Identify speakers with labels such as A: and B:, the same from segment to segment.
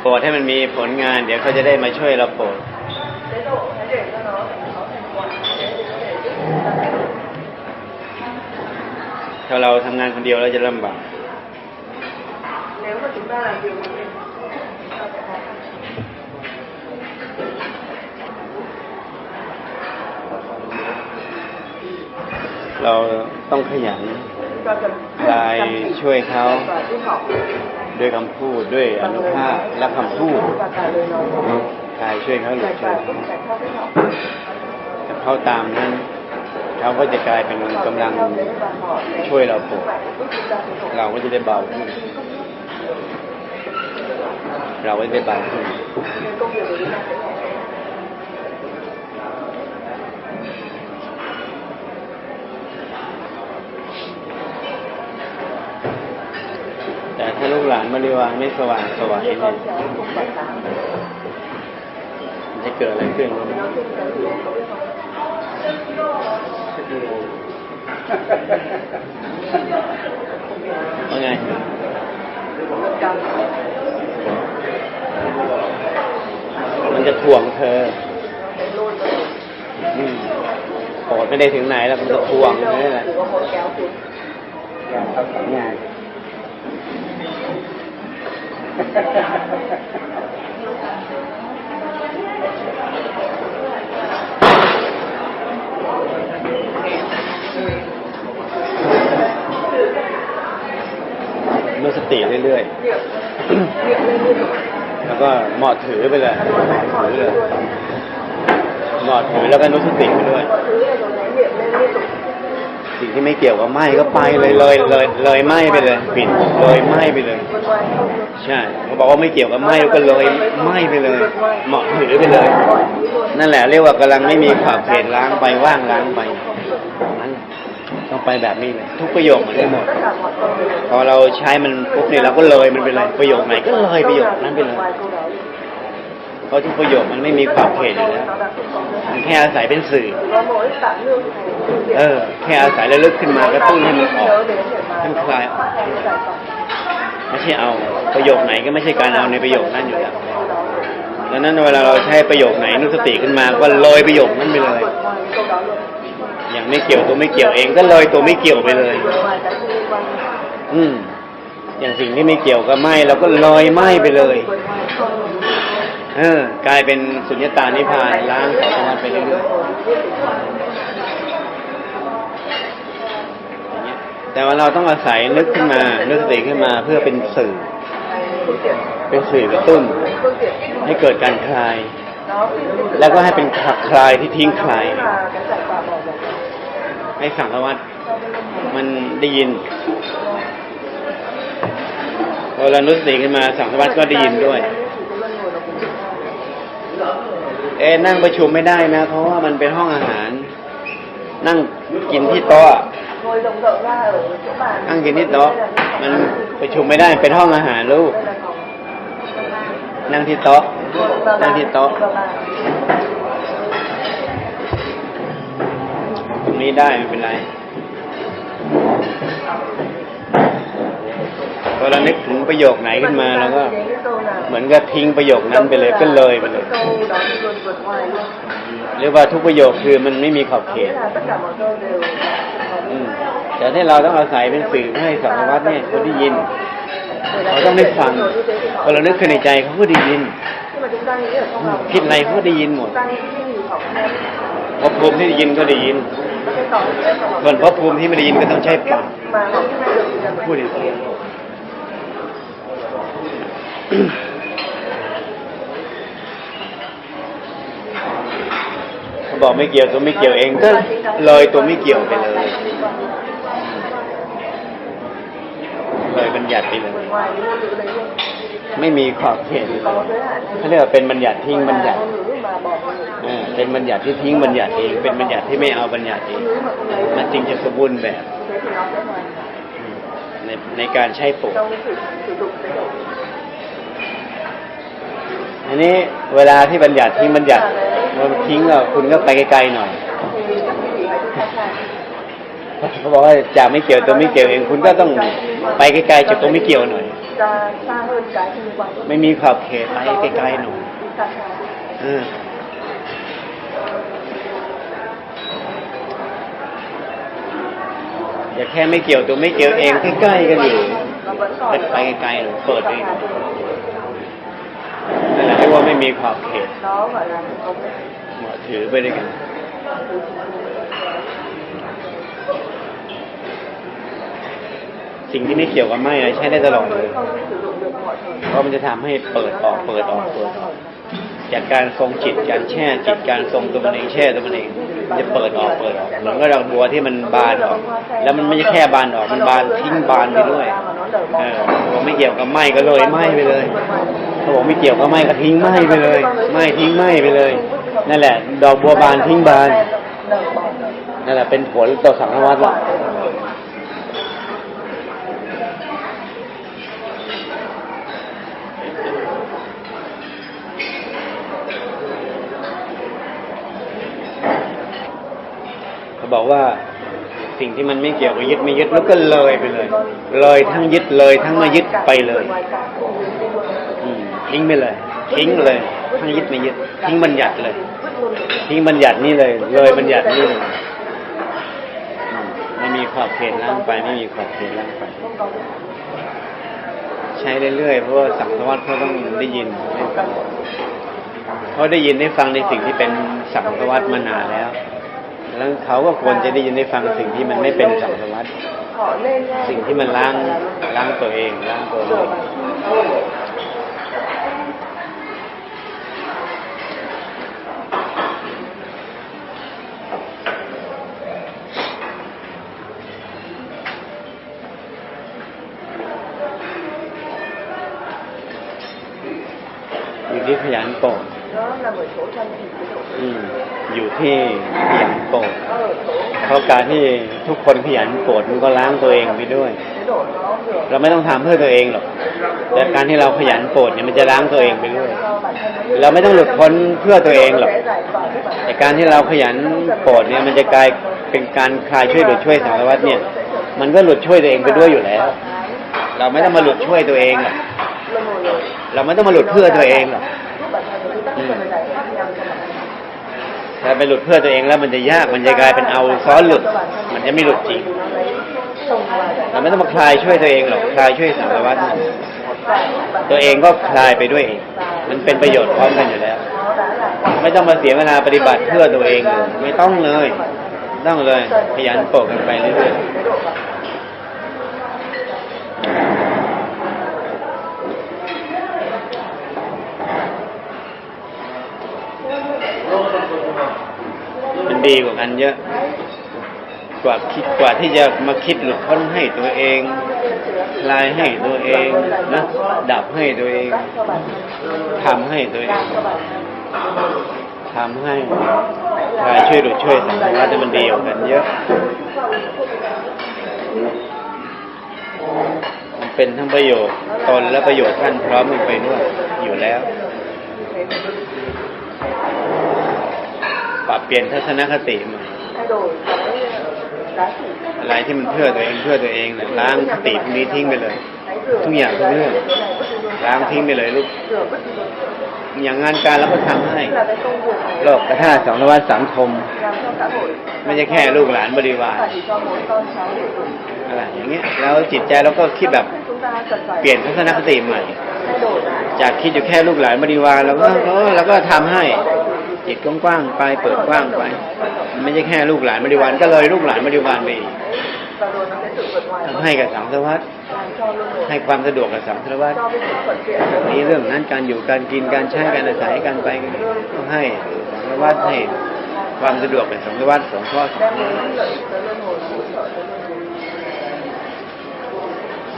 A: โปรดให้มันมีผลงาน เดี๋ยวเขาจะได้มาช่วยเราโปรด
B: chế độ phải để cho nó có thành quả thế thì có thể giúp chúng ta thay đổi
A: ถ้าเราทำงานคนเดียวเราจะลำบาก
B: nếu mà chúng ta làm việc một mình chúng ta sẽ khó khăn
A: เราต้องขยัน
B: chúng ta cần
A: คลายช่วยเขา
B: và giúp họ
A: ด้วยคำพูดด้วยอนุภาพและคำพูดกายช่วยเขาหลุ
B: ด
A: ช่วยเขา
B: cũng giải theo cách họ
A: แต่เขาตามนั้นเขาก็จะกลายเป็นกำลังช่วยเราปลูกเราก็จะได้เบาขึ้นเราก็จะได้เบาขึ้น
B: nên công việc của chúng ta sẽ nhẹ nhàng
A: แต่ถ้าลูกหลาน บริวารไม่สว่างสวายเนี่ยมันจะเกิดอะไรขึ้นว่าไงมันจะถ่วงเธออืมโกรธไม่ได้ถึงไหนแล้วมันจะถ่วงนี่แหละง่าย มีสติเรื่อยๆ แล้วก็เหมาะถือไปเลยถือเลยเหมาะถือแล้วก็นุสติไปด้วย สิ่งที่ไม่เกี่ยวกับไหมก็ไปเลยเลยเลยเลยไหมไปเลยปิดเลยไหมไปเลย ใช่เขาบอกว่าไม่เกี่ยวกับไหม้ก็เลยไหมไปเลย เหมาะถือไปเลย นั่นแหละเรียกว่ากำลังไม่มีขอบเขตล้างไปว่างล้างไปนั่นต้องไปแบบนี้เลยทุกประโยคเหมือนกันหมด พอเราใช้มันปุ๊บเนี่ยเราก็เลยมันไปเลยประโยคไหนก็เลยประโยคนั้นไปเลย เพราะทุกประโยคมันไม่มีขอบเขตอยู่แล้วมันแค่อาศัยเป็นสื่อ เออ แค่อาศัยระลึกขึ้นมากระตุ้นให้มันออก
B: nhớ đến để mà
A: Em
B: nó
A: khai ạ.
B: phát ra cái giải phóng
A: ไม่ใช่เอาประโยคไหนก็ไม่ใช่การเอาในประโยคนั้นอยู่แล้วดังนั้นเวลาเราใช้ประโยคไหนนุสติขึ้นมาก็เลยประโยคนั้นไปเลย อย่างไม่เกี่ยวตัวไม่เกี่ยวเองก็เลยตัวไม่เกี่ยวไปเลย อืม อย่างสิ่งที่ไม่เกี่ยวกับไหมเราก็ลอยไหมไปเลย เออ กลายเป็นสุญญตานิพพานล้างสังขารไปเรื่อยๆแต่ว่าเราต้องอาศัยนึกขึ้นมานึกสติขึ้นมาเพื่อเป็นสื่อ เป็นสื่อกระตุ้น ให้เกิดการคลาย แล้วก็ให้เป็นขับคลายที่ทิ้งคลาย ให้สังขวัตมันได้ยินพอเรานึกสติขึ้นมาสังขวัตก็ได้ยินด้วย เอนั่งประชุมไม่ได้นะ เพราะว่ามันเป็นห้องอาหาร นั่งกินที่โต๊ะนั่งกินที่โต๊ะมันประชุมไม่ได้เป็นห้องอาหารลูก นั่งที่โต๊ะนั่งที่โต๊ะตรงนี้ได้ไม่เป็นไรพอเรานึกถึงประโยคไหนขึ้นมาเราก็ เหมือนกับทิ้งประโยคนั้นไปเลยก็เลยไปเลย
B: cái câu đó thì luôn vượt ngoài luôn
A: หรือว่าทุกประโยคคือมันไม่มีขอบเขตแต่ที่เราต้องอาศัยเป็นสื่อให้สังวัตรเนี่ยเขาได้ยินเขาต้องได้ฟังพอเรานึกขึ้นในใจเขาก็ได้ยินคิดอะไรเขาก็ได้ยินหมดพอภูมิที่ได้ยินก็ได้ยินส่วนพอภูมิที่ไม่ได้ยินก็ต้องใช้ปากพูดอย่างนี้เขา บอกไม่เกี่ยวตัวไม่เกี่ยวเองก็เลยตัวไม่เกี่ยวไปเลยเลยบัญญัติไปเลยไม่มีขอบเขตเขาเรียกว่าเป็นบัญญัติทิ้งบัญญัติเป็นบัญญัติที่ทิ้งบัญญัติเอง เป็นบัญญัติที่ไม่เอาบัญญัติเองมันจึงจะสมบูรณ์แบบ ในในการใช้ปลูกอันนี้เวลาที่บัญญัติทิ้งบัญญัติ มันทิ้งก็คุณก็ไปไกลๆหน่อยเขาบอกว่าจากไม่เกี่ยวตัวไม่เกี่ยวเอง คุณก็ต้องไปไกลๆจากตัวไม่เกี่ยวหน่อย ไม่มีขอบเขตไปไกลๆหนู
B: xa xa
A: เอออย่าแค่ไม่เกี่ยวตัวไม่เกี่ยวเองใกล้ๆกันอยู่ไปไกลๆหนูเปิดเองนั่นแหละเรีย กว่าไม่มีขอบเขต
B: đó gọi là không
A: เหมาถือไปด้วยกันสิ่งที่ไม่เกี่ยวกับไม่ใช้ได้ตลอดเลยเพราะมันจะทำให้เปิดออกเปิดออกเปิดออกจากการทรงจิตการแช่จิตการทรงตัวมันเองแช่ตัวมันเองจะเปิดออกเปิดออกเหมือนกับดอกบัวที่มันบานออก แล้วมันไม่ใช่แค่บานออกมันบานทิ้งบานไปด้วยเออไม่เกี่ยวกับไหมก็เลยไหมไปเลย เขาบอกไม่เกี่ยวกับไหมก็ทิ้งไหมไปเลยไหมทิ้งไหมไปเลย นั่นแหละ ดอกบัวบานทิ้งบานนั่นแหละเป็นผลต่อสังฆวัตรละเขาบอกว่าสิ่งที่มันไม่เกี่ยวกับยึดไม่ยึดแล้วก็เลยไปเลย เลยทั้งยึดเลยทั้งไม่ยึดไปเลย
B: ngoài cả
A: อืม ทิ้งไปเลย ทิ้งเลยทั้งยึดไม่ยึดทิ้งบัญญัติเลย ทิ้งบัญญัตินี่เลย เลยบัญญัตินี่เลยไม่มีขอบเขตล่างไป ไม่มีขอบเขตล่างไป ใช้เรื่อยๆเพราะว่าสังสารวัตเขาต้องได้ยินได้ฟังเขาได้ยินได้ฟังในสิ่งที่เป็นสังสารวัตมานานแล้วแล้วเขาก็ควรจะได้ยินได้ฟังสิ่งที่มันไม่เป็นสังสารวัต
B: họ nên
A: สิ่งที่มันล้างล้างตัวเองล้างตัวเอง ยู่ที่ขยันโปรด
B: nó là ở chỗ trong thì cái độ
A: อืมอยู่ที่ขยันโปรด
B: nó ở chỗ
A: เพราะการที่ทุกคนขยันโปรดมันก็ล้างตัวเองไปด้วย
B: cái độ nó rửa
A: เราไม่ต้องทำเพื่อตัวเองหรอก แต่การที่เราขยันโปรดเนี่ยมันจะล้างตัวเองไปด้วย
B: cho bản thân nó
A: เราไม่ต้องหลุดพ้นเพื่อตัวเองหรอก
B: sẽ giải tỏa cái bản
A: แต่การที่เราขยันโปรดเนี่ยมันจะกลายเป็นการคลายช่วยหลุดช่วยสารวัตรเนี่ย มันก็หลุดช่วยตัวเองไปด้วยอยู่แล้ว เราไม่ต้องมาหลุดช่วยตัวเองหรอก
B: luân hồi rồi
A: เราไม่ต้องมาหลุดเพื่อตัวเองหรอก ถ้าไปหลุดเพื่อตัวเองแล้วมันจะยากมันจะกลายเป็นเอาซ้อนหลุด มันจะไม่หลุดจริงเราไม่ต้องมาคลายช่วยตัวเองหรอกคลายช่วยสารวัตรตัวเองก็คลายไปด้วยเองมันเป็นประโยชน์พร้อมกันอยู่แล้ว ไม่ต้องมาเสียเวลาปฏิบัติเพื่อตัวเองเลยไม่ต้องเลยต้องเลยขยันโปรดกันไปเรื่อยๆ ดีกว่ากันเยอะ กว่าคิดกว่าที่จะมาคิดหลุดพ้นให้ตัวเองคลายให้ตัวเองนะดับให้ตัวเองทำให้ตัวเองทำให้คลายช่วยหลุดช่วยสังสารวัฏมันดีกว่ากันเยอะมันเป็นทั้งประโยชน์ตนและประโยชน์ท่านพร้อมกันไปด้วยอยู่แล้ว ปรับเปลี่ยนทัศนคติใหม่อะไรที่มันเพื่อตัวเองเพื่อตัวเองเนี่ยล้างคติพวกนี้ทิ้งไปเลย ทุกอย่างทุกเรื่องล้างทิ้งไปเลยลูกอย่างงานการเราก็ทำให้โลกกระทาสองนวัตสังคม ไม่ใช่แค่ลูกหลานบริวารอะไรอย่างเงี้ยแล้วจิตใจเราก็คิดแบบเปลี่ยนทัศนคติใหม่ จากคิดอยู่แค่ลูกหลานบริวารเราก็เออเราก็ทำให้ จิตกว้างๆไปเปิดกว้างไป ไม่ใช่แค่ลูกหลานบริวารก็เลยลูกหลานบริวารไปทำให้กับสังสารวัตร
B: làm cho luân hồi
A: ให้ความสะดวกกับสังสารวัตร
B: cho cái sự thuận tiện
A: มีเรื่องนั้นการอยู่การกินการใช้การอาศัยการไปก็ให้สังสวัตรให้ความสะดวกกับสังสารวัสงเคราะห์สัง
B: đem
A: สาร
B: đến
A: วัตร
B: lợi ích tới luân hồi hỗ trợ tới luân hồi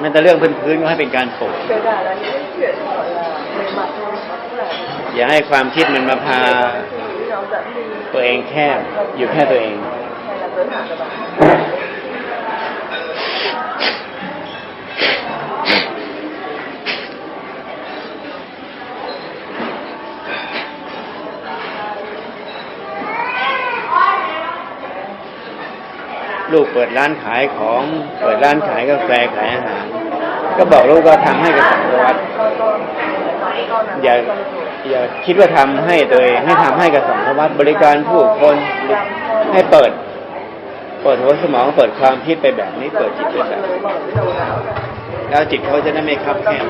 A: แม้แต่เรื่องพื้นๆก็ให้เป็นการโปรด
B: kể cả là những cái chuyện gọi là bề mặt thôi nó cũng là
A: อย่าให้ความคิดมันมาพา ตัวเองแคบอยู่แค่ตัวเองลูกเปิดร้านขายของเปิดร้านขายกาแฟขายอาหาร ก็บอกลูกก็ทำให้กับสังารวัตร
B: ก็ก็ก็นะ
A: อย่า อย่าคิดว่าทำให้ตัวเองให้ทำให้กับสังสารวัตรบริการผู้คนให้เปิด เปิดหัวสมองเปิดความคิดไปแบบนี้เปิดจิตไปแบบนี้แล้วจิตเขาจะได้ไม่คับแคบ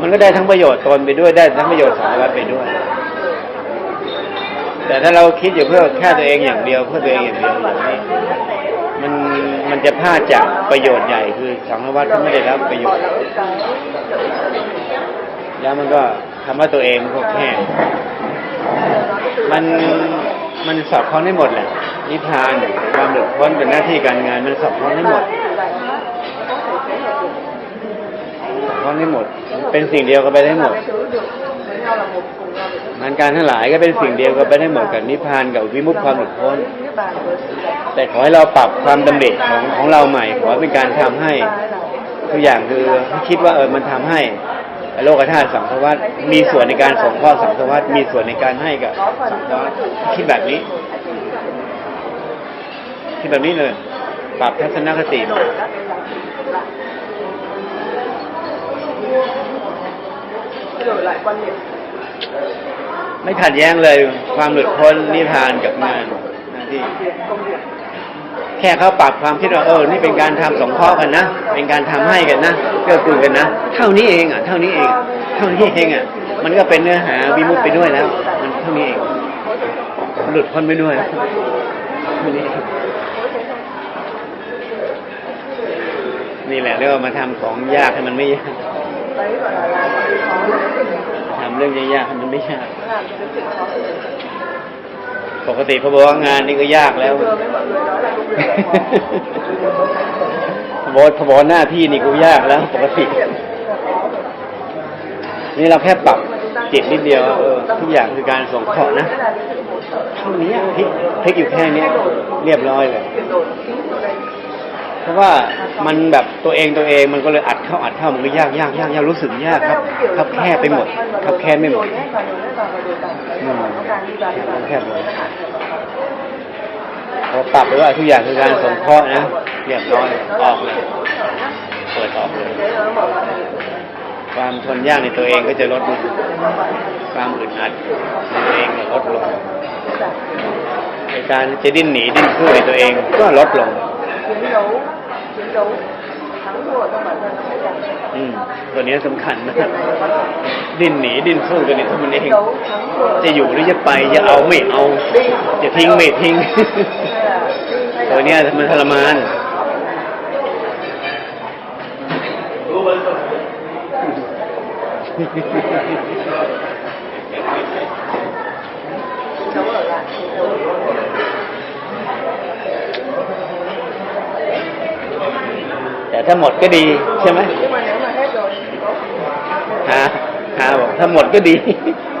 A: มันก็ได้ทั้งประโยชน์ตนไปด้วยได้ทั้งประโยชน์สังสารวัตรไปด้วย แต่ถ้าเราคิดอยู่เพื่อแค่ตัวเองอย่างเดียวเพื่อตัวเองอย่างเดียวอย่างนี้มันมันจะพลาดจากประโยชน์ใหญ่คือสังสารวัตรเขาไม่ได้รับประโยชน์ แล้วมันก็ทำว่าตัวเองมันก็แค่มันมันสอบคล้องได้หมดแหละนิพพานความหลุดพ้นเป็นหน้าที่การงานมันสอบคล้องได้หมดสอบคล้องได้หมด เป็นสิ่งเดียวกันไปได้หมดงานการทั้งหลายก็เป็นสิ่งเดียวกันไปได้หมดกับนิพพานกับวิมุตติความหลุดพ้น แต่ขอให้เราปรับความดำริของของเราใหม่ขอเป็นการทำให้ทุกอย่างคือคิดว่าเออมันทำให้ โลกธาตุสังสวัตมีส่วนในการสงเคราะห์สังสวัตมีส่วนในการให้กับสังสวัตคิดแบบนี้ คิดแบบนี้เลย ปรับทัศนคติไม่ขัดแย้งเลย ความหลุดพ้นนิพพานกับงานหน้าที่ แค่เขาปรับความคิดว่าเออนี่เป็นการทำสงเคราะห์กันนะ เป็นการทำให้กันนะเกื้อกูลกันนะ เท่านี้เองอะ เท่านี้เองเท่านี้เองอะ มันก็เป็นเนื้อหาวิมุตไปด้วยแล้ว มันเท่านี้เอง หลุดพ้นไปด้วยนี่แหละเรียกว่ามาทำของยากให้มันไม่ยากทำเรื่องยากๆให้มันไม่ยาก ปกติพอบอกว่างานนี่ก็ยากแล้ว
B: thưa với mọi người đó là công việc
A: พบอกพอบอกหน้าที่นี่กูยากแล้ว ปกติ นี่เราแค่ปรับจิตนิดเดียว เออทุกอย่างคือการส่งเคราะห์นะเท่านี้พลิกพลิกอยู่แค่นี้เรียบร้อยเลย เพราะว่ามันแบบตัวเองตัวเองมันก็เลยอัดเข้าอัดเข้ามันก็ยากยากยากยากรู้สึกยากครับครับแคบไปหมดครับแคบไม่หมดแคบหมดพอปรับไปว่าทุกอย่างคือการสงเคราะห์นะเรียบร้อยออกเลยเปิดออกเลยความทนยากในตัวเองก็จะลดลงความอึดอัดในตัวเองก็ลดลงในการจะดิ้นหนีดิ้นสู้ในตัวเองก็ลดลง
B: chiến đấu chiến đấu thắng thua trong bản thân nó phải giảm
A: อืมตัวนี้สำคัญมากดิ้นหนีดิ้นสู้ตัวนี้เท่านั้นเอง
B: chiến đấu thắng thua
A: จะอยู่หรือจะไปจะเอาไม่เอาจะทิ้งไม่ทิ้ง
B: hay là hay
A: ตัว
B: là
A: เนี้ยมันทรมาน
B: chiến đấu ở lại chiến đấu ở lại.
A: แต่ ถ้าหมดก็ดีใช่ไหม
B: nhưng mà nếu mà hết rồi thì có
A: หาหาบอกถ้าหมดก็ดี
B: có